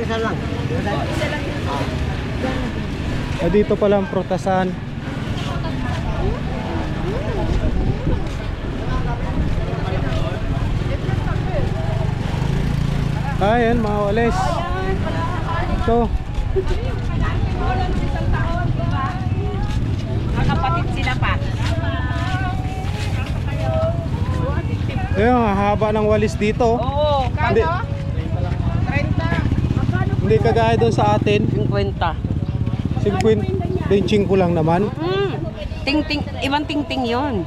isa lang. Isa lang. Ah, dito pala ang prutasan. Ayan, mga walis. Ito. Mga kapatid sila pa. Ayun, ang haba ng walis dito. Oo. 30. Hindi kagaya doon sa atin. 50. 50, 25 lang naman. Mm. Ting ting ibang ting ting 'yon.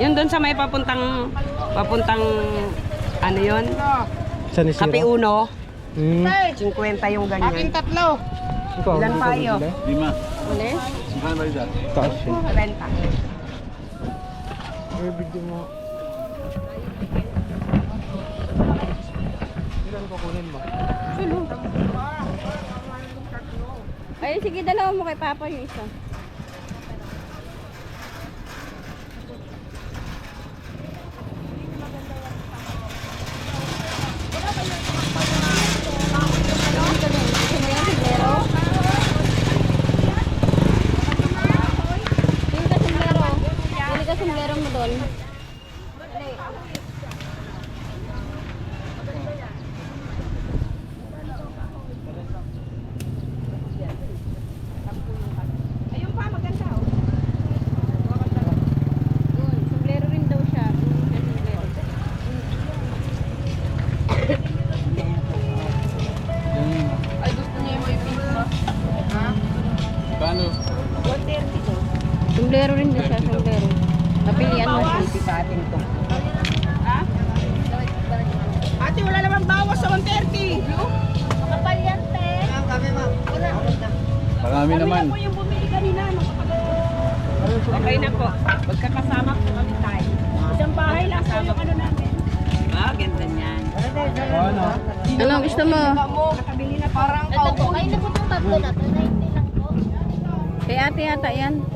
Yun doon sa may papuntang papuntang ano 'yon? San Isidro. Kape Uno. Hmm. 50 yung ganyan. tatlo. Ikaw, Ilan pa ko iyo? bibili. Lima. Uli? Saan ba yun? Taas yun. 30. Ay, bigyan mo. Ilan kukunin mo? Ay, sige, dalawa mo kay Papa yung isa. Sombrero rin daw siya, sombrero. Napilian mo siya. Hindi sa atin to. Ha? Ate, wala namang bawas sa 130. Kapal yan, te. Kami ma'am. Marami naman. Kami na po yung bumili kanina. Okay na po. Magkakasama po kami tayo. Isang bahay lang po yung ano namin. Ah, ganda niyan. Ano? Ano gusto mo? Nakabili na parang Ito po, ay na po itong tatlo na to. 90 lang po. Kay ate yata yan.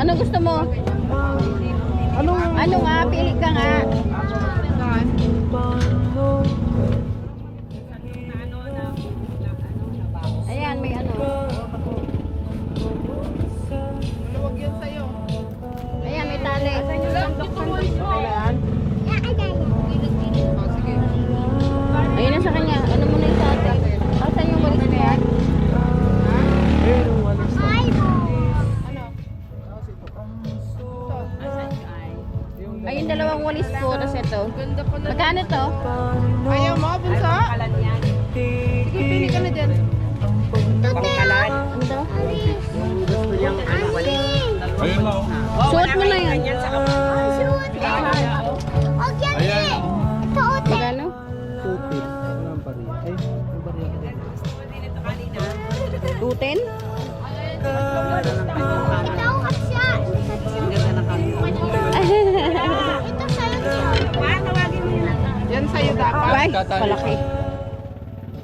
Ano gusto mo? Ano? Ano nga? Pili ka nga. Ayaw mo, bunso? Sige, pili ka na dyan. Pangkalan. Ano to? Gusto niyang ano, wali. Ayun mo. Oh, Suot mo na yan. ganyan sa kapatid. Ay, palaki.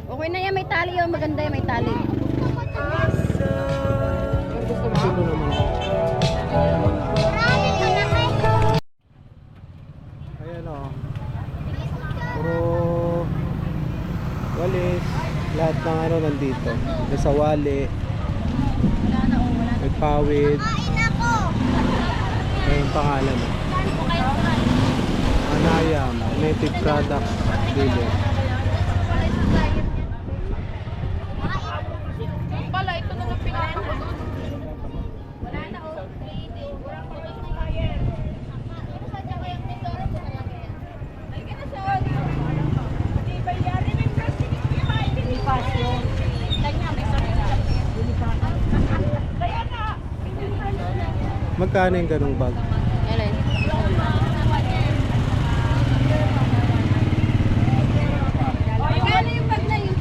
Okay na yan, may tali yun. Maganda yan, may tali. Gusto mo? Ayan o. Puro walis. Lahat ng ano nandito. May sawali. May pawid. May yung pangalan mo. Anayam. Native Product Dealer. Magkano yung ganong bag? Alin? Magkano yung bag na yun?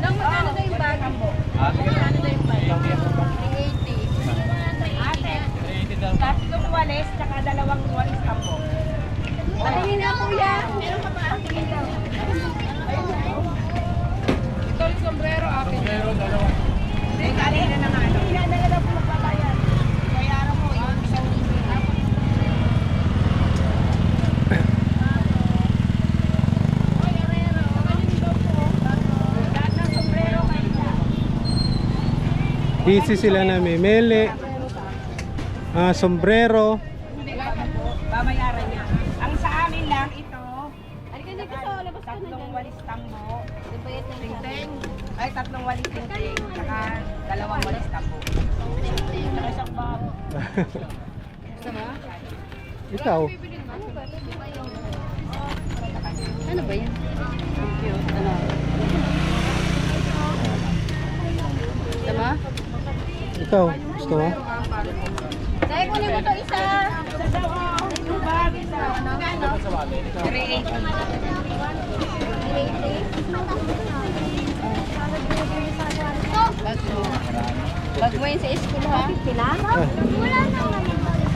Nang magkano na yung bag? Magkano na yung bag? 380. Tatlong walis, tsaka dalawang walis ka po. Patingin na kuya. Meron ka ba? Patingin ka. Ito yung sombrero akin. Sombrero, dalawa. Hindi, kanina na nga. Hindi na na po magbabayad. Bayaran mo, Busy sila na may mele, ah, sombrero. Babayaran niya. Ang sa amin lang ito, tatlong dyan. walis tambo, tingting, ay tatlong walis tingting, saka dalawang walis tambo. Saka isang bag. Gusto mo? Ikaw, Ano ba yan? Ang cute. Ano? Ikaw, gusto mo? Dahil kunin mo to isa. Oh, yung bag, isa. Ano? 380. Bag mo. Bag mo yun sa school ha? Wala naman.